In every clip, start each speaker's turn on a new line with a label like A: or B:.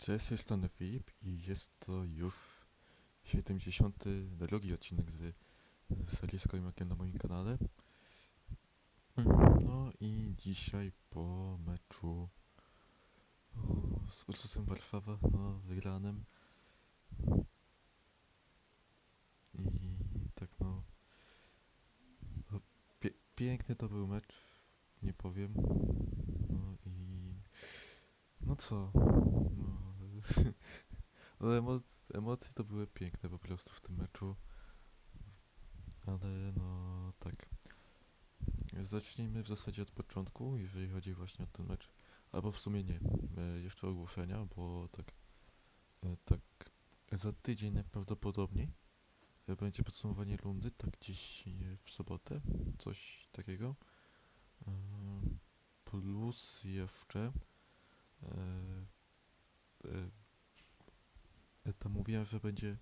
A: Cześć, z strony Filip i jest to już 72 odcinek z serii z na moim kanale. No i dzisiaj po meczu z Ursusem Warszawa, no wygranym. I tak no pie piękny to był mecz, nie powiem. No i no co, no, no emo emocje to były piękne po prostu w tym meczu. Ale no tak. Zacznijmy w zasadzie od początku, jeżeli chodzi właśnie o ten mecz. Albo w sumie nie. E, jeszcze ogłoszenia, bo tak. E, tak za tydzień najprawdopodobniej e, będzie podsumowanie rundy, tak gdzieś w sobotę, coś takiego. E, plus jeszcze e, e, tam mówiłem, że będzie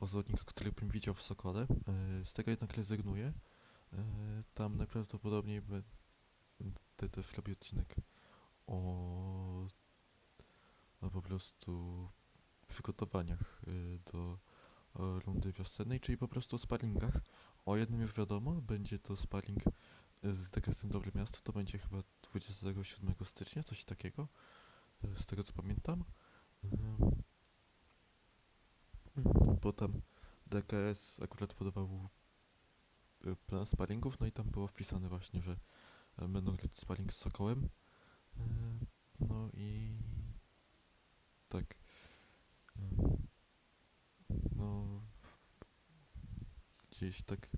A: o zawodniku, który bym widział w Sokole. E, z tego jednak rezygnuję. E, tam najprawdopodobniej będę też robił odcinek o, o po prostu przygotowaniach e, do rundy wiosennej, czyli po prostu o sparingach. O jednym już wiadomo, będzie to sparing z Dekresem Dobre Miasto, to będzie chyba 27 stycznia, coś takiego, e, z tego co pamiętam. Bo tam DKS akurat podawał e, plan sparingów, no i tam było wpisane właśnie, że e, będą grać sparing z Sokołem. E, No i tak. No gdzieś tak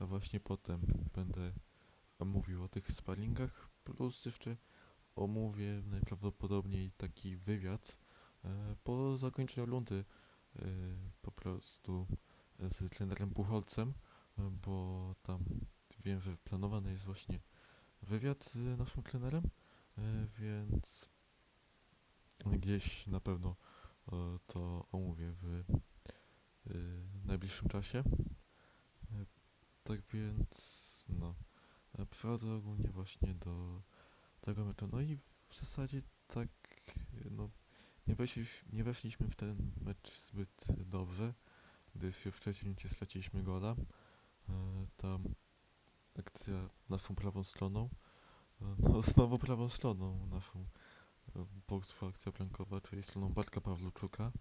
A: właśnie potem będę mówił o tych sparingach, plus jeszcze omówię najprawdopodobniej taki wywiad po zakończeniu rundy po prostu z trenerem Buchholcem, e, bo tam wiem, że planowany jest właśnie wywiad z naszym trenerem, e, więc gdzieś na pewno e, to omówię w e, najbliższym czasie. E, Tak więc, no, e, przechodzę ogólnie właśnie do tego meczu. No i w zasadzie tak, e, no, nie, weszli, nie weszliśmy w ten mecz zbyt dobrze, gdyż już w straciliśmy gola. E, tam akcja naszą prawą stroną, e, no znowu prawą stroną naszą e, bokswa akcja blankowa, czyli stroną Bartka Pawluczuka.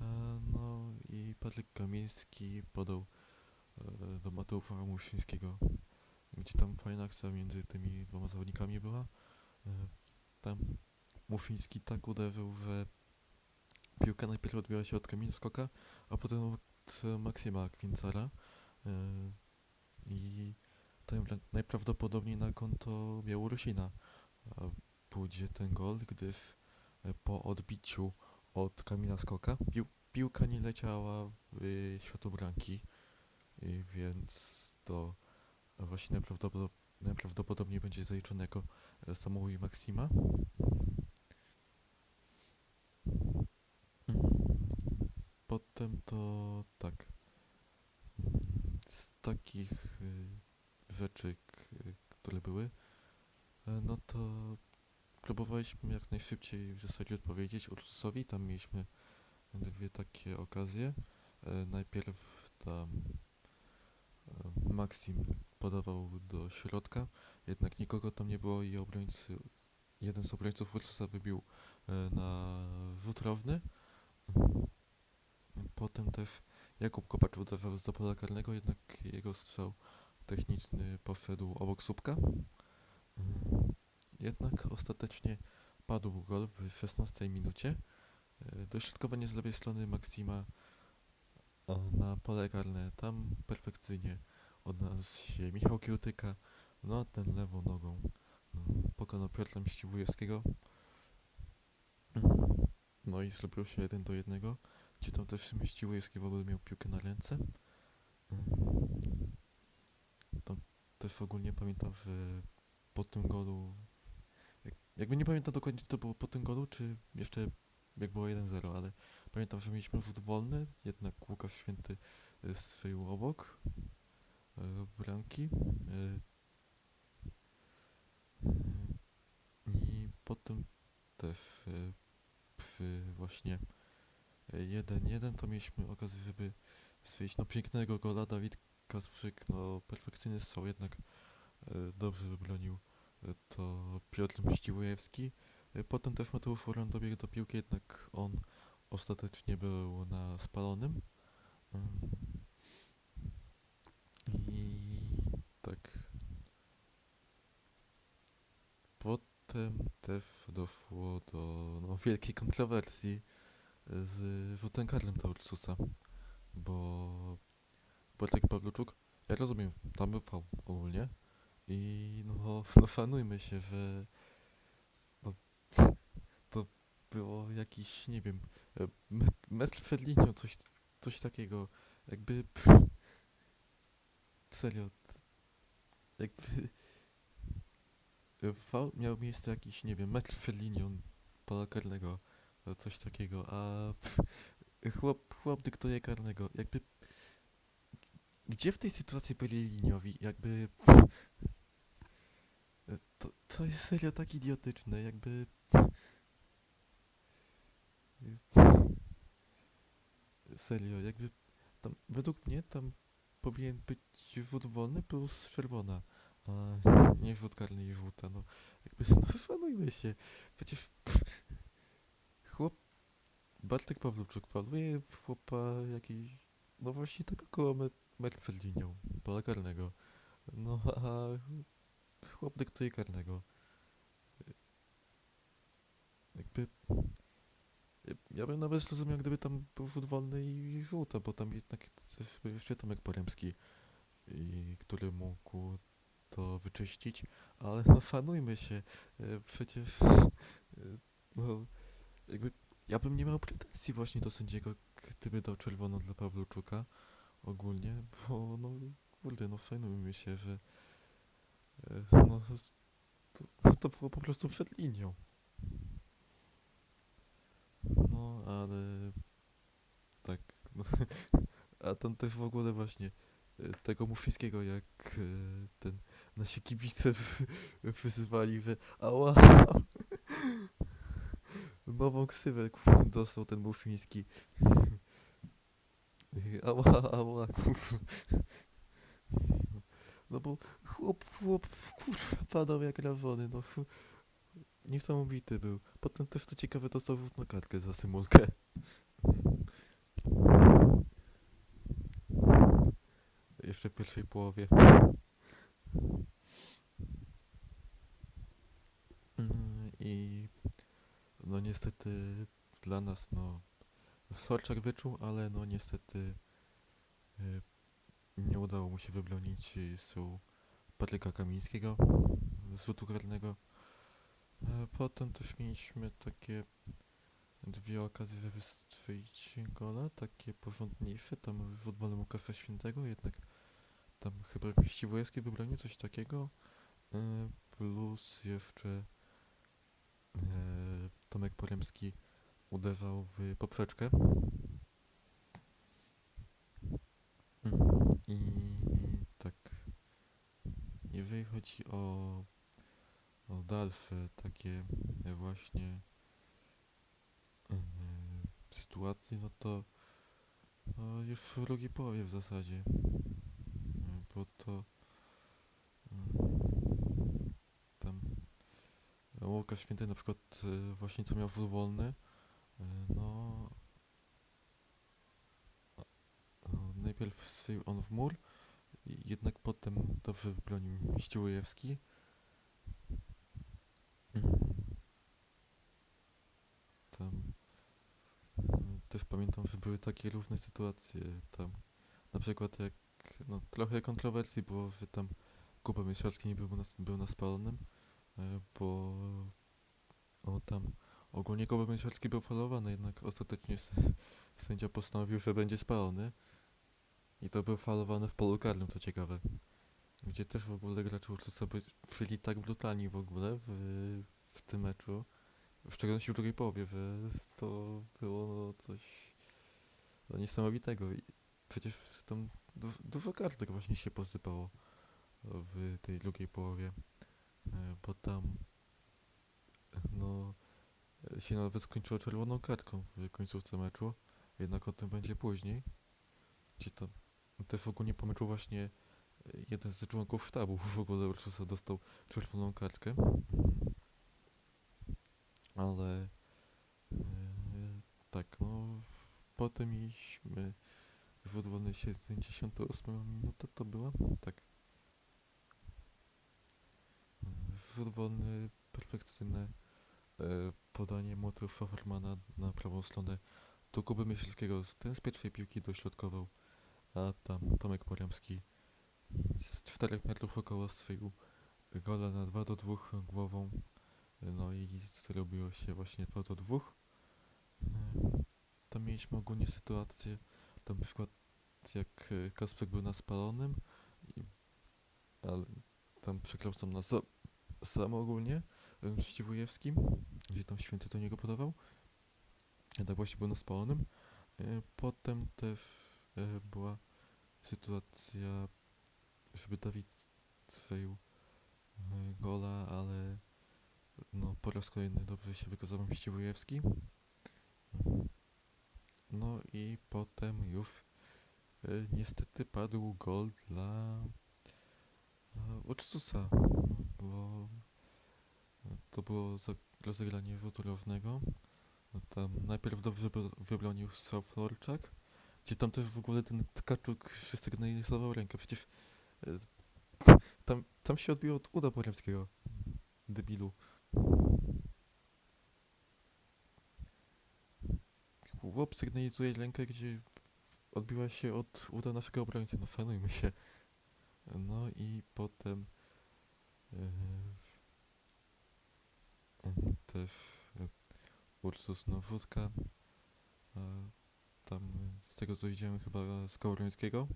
A: E, no i Patryk Kamiński podał e, do Mateusza Muszyńskiego, gdzie tam fajna akcja między tymi dwoma zawodnikami była. Tam Muszyński tak uderzył, że piłka najpierw odbiła się od kamienia skoka, a potem od e, Maksima Kwincara. E, I to najpra- najprawdopodobniej na konto Białorusina pójdzie ten gol, gdyż e, po odbiciu od kamienia skoka pił piłka nie leciała w światło więc to właśnie najprawdopodobniej, będzie zaliczone jako samobój Maksima. Potem to tak. Z takich y, rzeczy, które były, e, no to próbowaliśmy jak najszybciej w zasadzie odpowiedzieć Ursusowi. Tam mieliśmy dwie takie okazje. E, Najpierw tam e, Maxim podawał do środka, jednak nikogo tam nie było i obrońcy, jeden z obrońców Ursusa wybił na rzut. Potem też Jakub Kopacz udawał z pola karnego, jednak jego strzał techniczny poszedł obok słupka. Mm, Jednak ostatecznie padł gol w 16 minucie. E, Dośrodkowanie z lewej strony Maksima na pole karne. Tam perfekcyjnie odnalazł się Michał Kiełtyka. No a ten lewą nogą no, pokonał Piotra Mściwujewskiego. No i zrobiło się 1 do 1 gdzie tam też Mściwujewski w ogóle miał piłkę na ręce. Mm. Tam też ogólnie pamiętam, że po tym golu, jak, jakby nie pamiętam dokładnie, czy to było po tym golu, czy jeszcze jak było 1-0, ale pamiętam, że mieliśmy rzut wolny, jednak Łukasz Święty strzelił obok y, bramki. y, I potem też przy właśnie e, jeden jeden to mieliśmy okazję, żeby strzelić no pięknego gola. Dawid Kasprzyk, no perfekcyjny strzał, jednak e, dobrze wybronił e, to Piotr Mściłujewski. E, Potem też Mateusz Woron dobiegł do piłki, jednak on ostatecznie był na spalonym. Ym, I tak. Potem też doszło do no, wielkiej kontrowersji z do Ursusa, bo Bartek Pawluczuk, ja rozumiem, tam był faul ogólnie i no, no szanujmy się, że no, to było jakiś, nie wiem, e, met- metr przed linią, coś, coś takiego, jakby pff, serio, jakby e, faul miał miejsce jakiś, nie wiem, metr przed linią pola karnego, coś takiego, a pff, chłop, chłop dyktuje karnego, jakby gdzie w tej sytuacji byli liniowi, jakby pff, e, to, to jest serio tak idiotyczne, jakby serio, jakby tam, według mnie tam powinien być wód wolny plus czerwona, a nie wód karny i żółta, no jakby no szanujmy się, przecież pff, Bartek Pawluczuk faluje chłopa jakiś, no właśnie tak około met, metr przed linią pola karnego, no a chłop dyktuje karnego. Jakby ja- bym nawet zrozumiał, gdyby tam był wód wolny i żółta, bo tam jednak był jeszcze Tomek Poremski, i, który mógł to wyczyścić, ale no szanujmy się, e, przecież e, no jakby ja bym nie miał pretensji właśnie do sędziego, gdyby dał czerwoną dla Pawluczuka ogólnie, bo no kurde, no szanujmy się, że e, no to, no to było po prostu przed linią. No, ale tak, no, a tam też w ogóle właśnie e, tego Mufińskiego, jak e, ten nasi kibice wyzywali, że ała, nową ksywę dostał ten Mufiński. Ała, ała. No bo chłop, chłop, kurwa, padał jak rawony, no. Niesamowity był. Potem też co ciekawe dostał na kartkę za symulkę. Jeszcze w pierwszej połowie. Mm, I no niestety dla nas no Florczak wyczuł, ale no niestety y, nie udało mu się wybronić y, su Patryka Kamińskiego z rzutu karnego. E, Potem też mieliśmy takie dwie okazje, żeby strzelić gola, takie porządniejsze, tam w odwalnym Kafe Świętego, jednak tam chyba Ściwojewski wybronił coś takiego, e, plus jeszcze e, Tomek Poremski uderzał w poprzeczkę. Mm, I tak, jeżeli chodzi o o dalsze takie właśnie e, sytuacje, no to no, już w drugiej połowie w zasadzie, E, bo to tam Łukasz Święty na przykład e, właśnie co miał rzut wolny, e, no najpierw strzelił on w mur, jednak potem dobrze wybronił Ściłujewski. Mhm. Tam e, też pamiętam, że były takie różne sytuacje tam. Na przykład jak no, trochę kontrowersji było, że tam Kuba Mieszalski nie był na, był na spalonym, bo o tam ogólnie Kuba Mieszalski był falowany, jednak ostatecznie sędzia postanowił, że będzie spalony. I to był falowany w polu karnym, co ciekawe. Gdzie też w ogóle gracze Ursusa by- byli tak brutalni w ogóle w, w tym meczu. W szczególności w drugiej połowie, że to było no, coś no, niesamowitego. I przecież tam du- dużo kartek właśnie się posypało w tej drugiej połowie. E, Bo tam no się nawet skończyło czerwoną kartką w końcówce meczu, jednak o tym będzie później. Gdzie tam też ogólnie po meczu właśnie e, jeden z członków sztabu w ogóle Ursusa dostał czerwoną kartkę. Ale e, tak, no potem mieliśmy wolny 78 minuta to była? Tak. Rzut wolny perfekcyjne e, podanie motyw Fafermana na prawą stronę do Kuby Myśliwskiego. Ten z pierwszej piłki dośrodkował, a tam Tomek Poremski z 4 metrów około strzelił gola na 2 do 2 głową. No i zrobiło się właśnie 2 do 2. E, Tam mieliśmy ogólnie sytuację, tam przykład jak e, Kasprek był na spalonym, ale tam przeklął sam na sam ogólnie, Ściwujewskim, gdzie tam święty do niego podawał. Ja tak właśnie był na spalonym. E, Potem też e, była sytuacja, żeby Dawid strzelił e, gola, ale no po raz kolejny dobrze się wykazał Ściwujewski. No i potem już niestety padł gol dla Ursusa, bo to było rozegranie rzutu rożnego. No Tam najpierw dobrze wybro- wybronił strzał Florczak, gdzie tam też w ogóle ten Tkaczuk sygnalizował rękę. Przecież e, tam, tam się odbiło od uda Poremskiego. Debilu. Chłop sygnalizuje rękę, gdzie odbiła się od uda naszego obrońcy. No fanujmy się. No i potem też e, Ursus Nowódka. E, tam e, z tego co widziałem chyba z Kołrońskiego,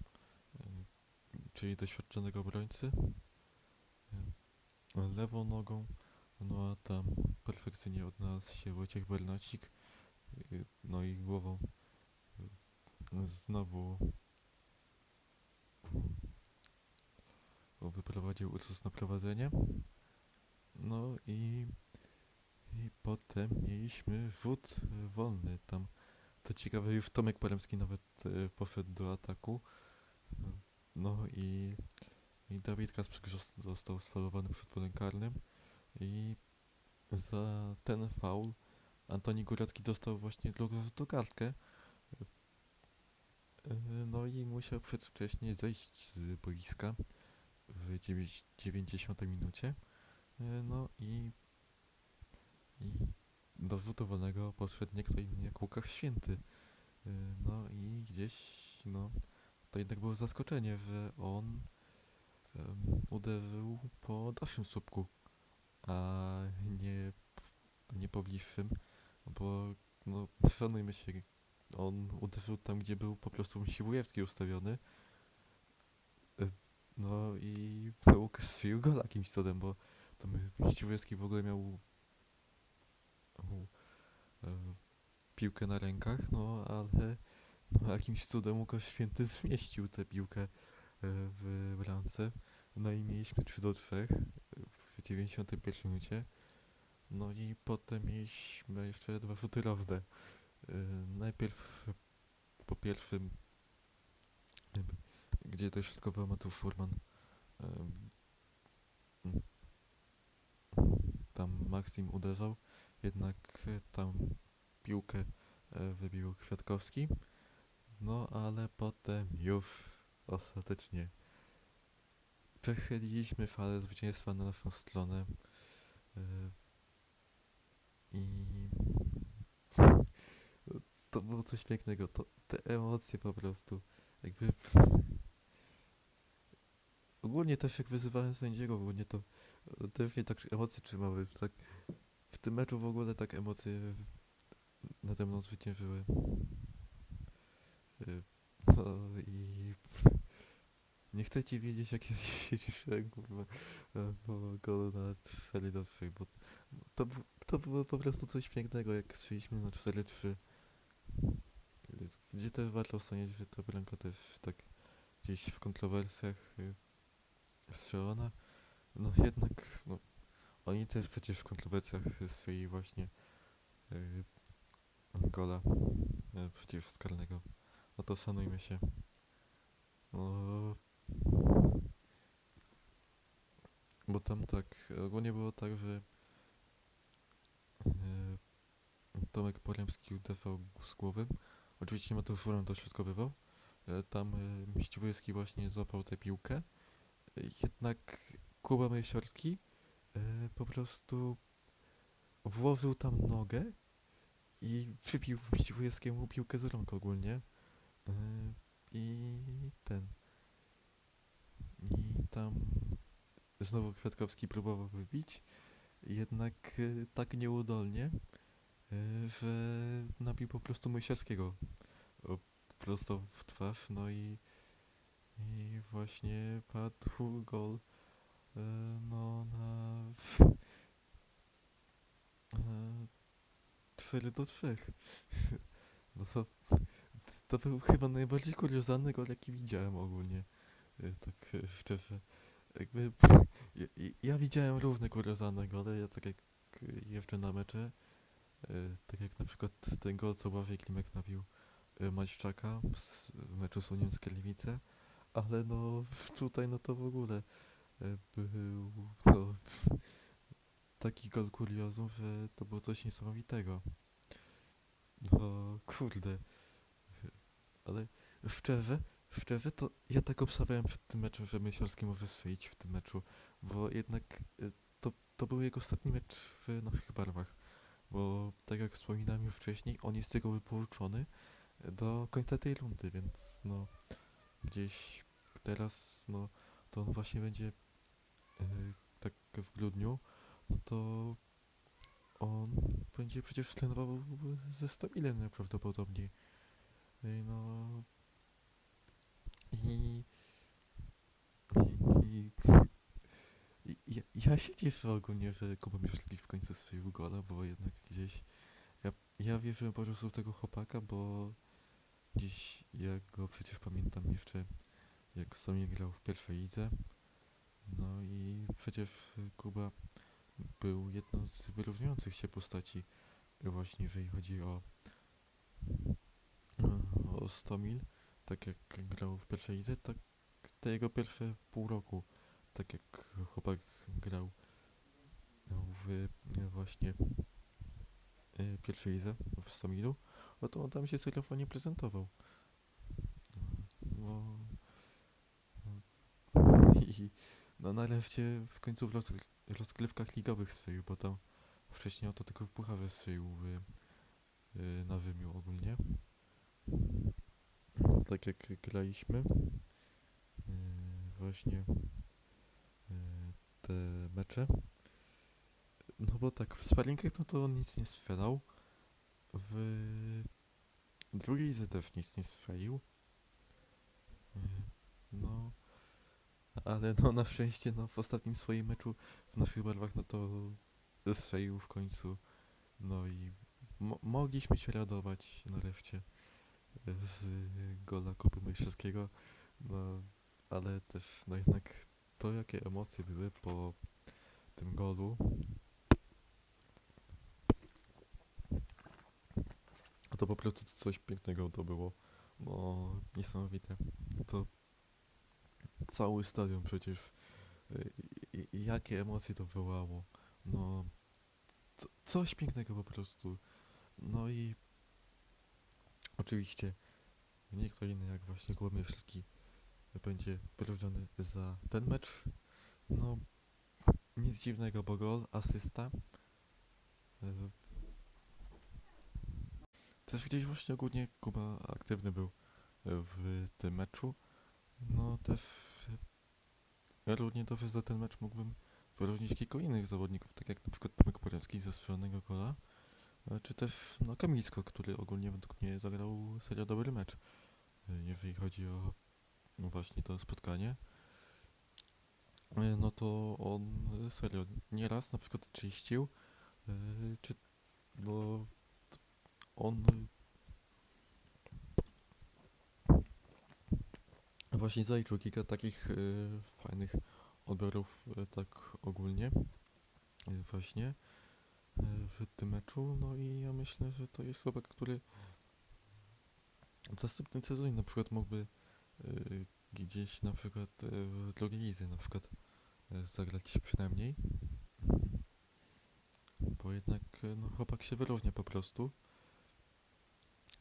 A: e, czyli doświadczonego obrońcy. E, lewą nogą, no a tam perfekcyjnie odnalazł się Wojciech Bernacik, e, no i głową e, znowu wyprowadził Ursus na prowadzenie. No i, i potem mieliśmy rzut e, wolny. Tam to ciekawe, już Tomek Poremski nawet e, poszedł do ataku. No i, i Dawid Kasprzyk zos- został sfalowany przed polem karnym i za ten faul Antoni Górecki dostał właśnie drugą rzutą kartkę. E, No i musiał przedwcześnie zejść z boiska w dziewięć- 90 minucie. E, No i, i do rzutu wolnego podszedł nie kto inny jak Łukasz Święty. E, No i gdzieś, no, to jednak było zaskoczenie, że on em, uderzył po dalszym słupku, a nie, nie po bliższym, bo, no, szanujmy się, on uderzył tam, gdzie był po prostu Siłujewski ustawiony. E, No i Łukasz strzelił gola jakimś cudem, bo tam Siłujewski w ogóle miał e, piłkę na rękach, no ale no, jakimś cudem Łukasz Święty zmieścił tę piłkę e, w bramce. No i mieliśmy 3 do 3 w 91 minucie. No i potem mieliśmy jeszcze dwa rzuty rożne. E, Najpierw po pierwszym, gdzie to środkowy Mateusz Furman. Tam Maksim uderzał, jednak tam piłkę e, wybił Kwiatkowski. No ale potem już ostatecznie przechyliliśmy falę zwycięstwa na naszą stronę. e, I to było coś pięknego. To, te emocje po prostu. Jakby. Ogólnie też jak wyzywałem sędziego, ogólnie to e, też mnie tak emocje trzymały. Tak, w tym meczu w ogóle tak emocje nade mną zwyciężyły. Y, No i nie chcę ci wiedzieć jak ja się cieszyłem, kurwa, e, po golu na 4 do 3, bo to, to było po prostu coś pięknego, jak strzeliśmy na 4-3. Y, Gdzie też warto wspomnieć, że ta bramka też tak gdzieś w kontrowersjach y, strzelona. No jednak, no, oni też przecież w kontrowersjach strzelili właśnie y, gola y, przeciw Skalnego. No to szanujmy się. No, bo tam tak, ogólnie było tak, że y, Tomek Poremski uderzał z głowy. Oczywiście Mateusz Woron dośrodkowywał. E, Tam y, Miściwojewski właśnie złapał tę piłkę. Jednak Kuba Majsiorski y, po prostu włożył tam nogę i wybił Miściwojewskiemu piłkę z rąk ogólnie. Y, I ten. I tam znowu Kwiatkowski próbował wybić, jednak y, tak nieudolnie, że nabił po prostu Mojsiarskiego prosto w twarz, no i, i właśnie padł gol y, no na e, 4 do 3. No to, to był chyba najbardziej kuriozalny gol, jaki widziałem ogólnie. Y, Tak szczerze. Jakby ja, ja widziałem równe kuriozalne gole, ja tak jak jeżdżę na mecze, tak jak na przykład ten gol, co Błażej Klimek nabił Maćczaka z meczu z Unią Skierniewice, ale no tutaj no to w ogóle y, był no, taki gol kuriozum, że to było coś niesamowitego. No kurde. Ale szczerze, szczerze to ja tak obstawiałem przed tym meczem, że Myślowski może strzelić w tym meczu, bo jednak y, to, to był jego ostatni mecz w naszych barwach. Bo tak jak wspominałem już wcześniej, on jest tylko wypożyczony do końca tej rundy, więc no gdzieś teraz no to on właśnie będzie y, tak w grudniu, no to on będzie przecież trenował ze Stabilem najprawdopodobniej. Y, No i, i, i ja, ja się cieszę ogólnie, że Kuba Mieszalski w końcu strzelił gola, bo jednak gdzieś ja, ja wierzyłem po prostu w tego chłopaka, bo gdzieś ja go przecież pamiętam jeszcze jak sobie grał w pierwszej lidze. No i przecież Kuba był jedną z wyróżniających się postaci właśnie jeżeli chodzi o o 100 mil, tak jak grał w pierwszej lidze, tak te jego pierwsze pół roku, tak jak chłopak grał w właśnie e, pierwszej lidze w 100 milu, no to on tam się celowo nie prezentował. No, no, i no nareszcie w końcu w roz, rozgrywkach ligowych strzelił, bo tam wcześniej to tylko w Puchawie strzelił w, y, na Rzymiu ogólnie. Tak jak graliśmy y, właśnie y, te mecze. No bo tak, w sparingach no to on nic nie strzelał. W lidze też nic nie strzelił. Y, No, ale no na szczęście no w ostatnim swoim meczu w naszych barwach no to strzelił w końcu. No i mo mogliśmy się radować nareszcie z gola Kupy Myślowskiego. No, ale też no jednak to jakie emocje były po tym golu. To po prostu coś pięknego to było. No, niesamowite. To cały stadion przecież. y, I, i jakie emocje to wywołało. No, co, coś pięknego po prostu. No i oczywiście nie kto inny jak właśnie Mieszalski będzie wyróżniony za ten mecz. No, nic dziwnego, bo gol, asysta. Też gdzieś właśnie ogólnie Kuba aktywny był w tym meczu. No też ja równie dobrze za ten mecz mógłbym wyróżnić kilku innych zawodników, tak jak na przykład Tomek Poremski ze strzelonego gola, e, czy też no Kamilsko, który ogólnie według mnie zagrał serio dobry mecz, e, jeżeli chodzi o właśnie to spotkanie. E, No to on e, serio nieraz na przykład czyścił, e, czy no on właśnie zaliczył kilka takich e, fajnych odbiorów e, tak ogólnie e, właśnie w tym meczu. No i ja myślę, że to jest chłopak, który w następnym sezonie na przykład mógłby y, gdzieś na przykład y, w drugiej lidze na przykład y, zagrać przynajmniej. Bo jednak y, no, chłopak się wyróżnia po prostu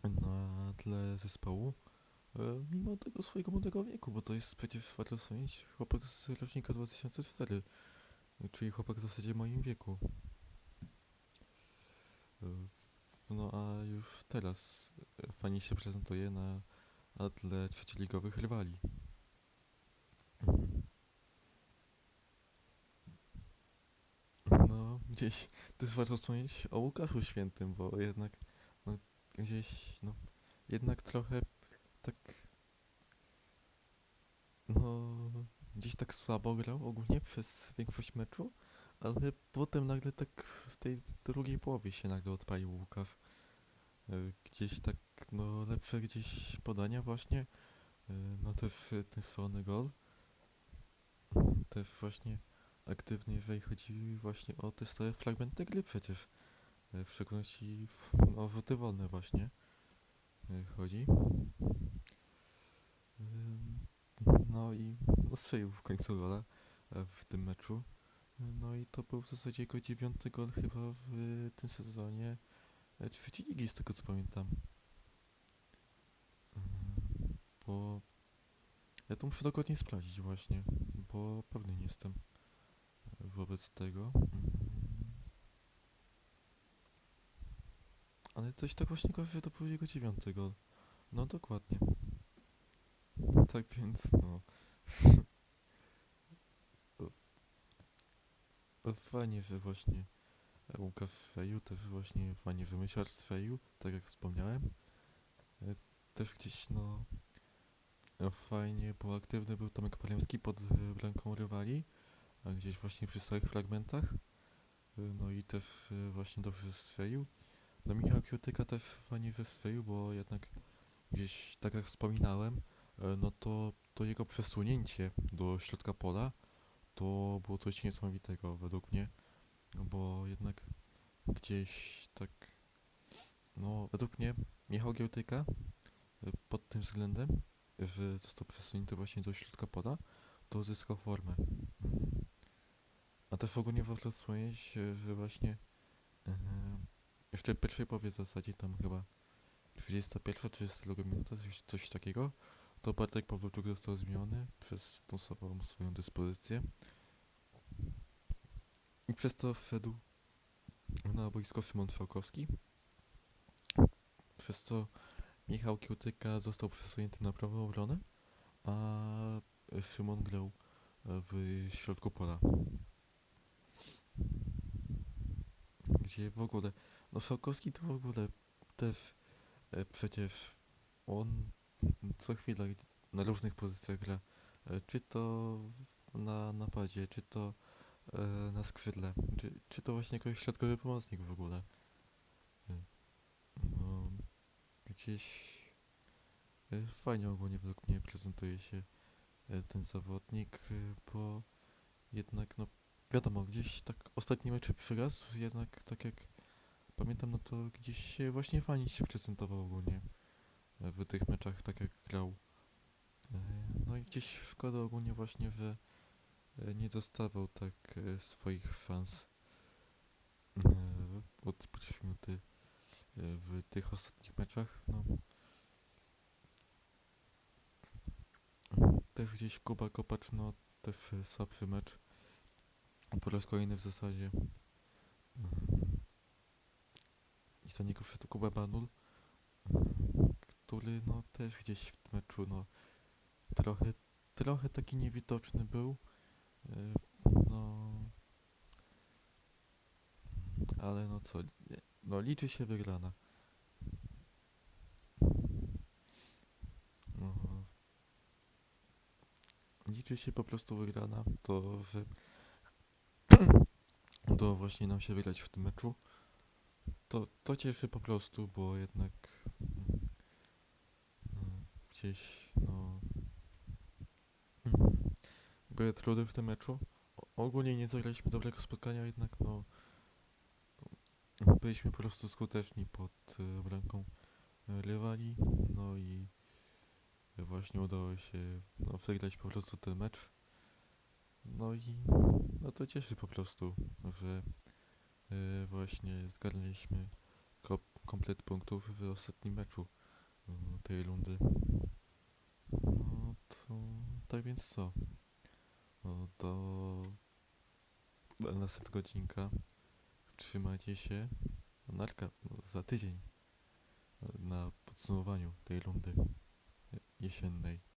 A: na tle zespołu. y, Mimo tego swojego młodego wieku, bo to jest przecież warto wspomnieć chłopak z rocznika 2004, czyli chłopak w zasadzie w moim wieku. Y, No a już teraz y, fajnie się prezentuje na, tle trzecioligowych rywali. No, gdzieś też warto wspomnieć o Łukaszu Świętym, bo jednak gdzieś, no, jednak trochę tak, no, gdzieś tak słabo grał ogólnie przez większość meczu, ale potem nagle tak z tej drugiej połowie się nagle odpalił Łukasz. Y, Gdzieś tak, no, lepsze gdzieś podania właśnie, y, no też ten strony gol. Też właśnie aktywnie, jeżeli chodzi właśnie o te stałe fragmenty gry przecież. Y, W szczególności w- o rzuty wolne właśnie y, chodzi. No i no, strzelił w końcu gola e, w tym meczu. No i to był w zasadzie jego dziewiąty gol chyba w tym sezonie e, trzeciej ligi, z tego co pamiętam. Bo ja to muszę dokładnie sprawdzić właśnie, bo pewny nie jestem e, wobec tego. Ale coś tak właśnie kojarzę, że to był jego dziewiąty gol. No dokładnie. Tak więc no. Fajnie, że właśnie e, Łukasz Feju, też właśnie fajnie wymyślacz z Feju, tak jak wspomniałem. E, Też gdzieś no e, fajnie, bo aktywny był Tomek Palemski pod bramką rywali, a gdzieś właśnie przy stałych fragmentach. No i też właśnie dobrze strzelił. No Michał Kiotyka też fajnie wystrzelił, bo jednak gdzieś, tak jak wspominałem, e, no to, to jego przesunięcie do środka pola to było coś niesamowitego według mnie, bo jednak gdzieś tak, no według mnie Michał Giełtyka e, pod tym względem, że został przesunięty właśnie do środka pola, to uzyskał formę. A też ogólnie warto wspomnieć, że właśnie e, jeszcze w pierwszej połowie w zasadzie tam chyba 21-32 minuta, coś, coś takiego, to Bartek Pawluczuk został zmieniony przez tą samą swoją dyspozycję. I przez to wszedł na boisko Szymon Fałkowski. Przez co Michał Kiełtyka został przesunięty na prawą obronę, a Szymon grał w środku pola. Gdzie w ogóle, no Fałkowski to w ogóle też e, przecież on co chwila na różnych pozycjach gra. E, Czy to na napadzie, czy to e, na skrzydle, czy, czy to właśnie jakiś środkowy pomocnik w ogóle. E, No, gdzieś e, fajnie ogólnie według mnie prezentuje się e, ten zawodnik, e, bo jednak no wiadomo, gdzieś tak ostatni mecz przygasł, jednak tak jak pamiętam, no to gdzieś się właśnie fajnie się prezentował ogólnie e, w tych meczach, tak jak grał. E, No i gdzieś szkoda ogólnie właśnie, że e, nie dostawał tak swoich szans e, od pierwszej minuty w tych ostatnich meczach. No. Też gdzieś Kuba Kopacz, no też słabszy mecz. Po raz kolejny w zasadzie. I za niego wszedł Kuba Banul, który no też gdzieś w tym meczu no trochę, trochę taki niewidoczny był. e, No, ale no co, no liczy się wygrana. No, liczy się po prostu wygrana, to że udało właśnie nam się wygrać w tym meczu. To, to cieszy po prostu, bo jednak mm, no, gdzieś no mm, były trudy w tym meczu. Ogólnie nie zagraliśmy dobrego spotkania, jednak no byliśmy po prostu skuteczni pod e, bramką e, rywali, no i właśnie udało się no, wygrać po prostu ten mecz. No i no to cieszy po prostu, że e, właśnie zgarnęliśmy ko- komplet punktów w ostatnim meczu e, tej rundy. No to tak więc co? No to następnego odcinka trzymajcie się. Narka no, za tydzień e, na podsumowaniu tej rundy e, jesiennej.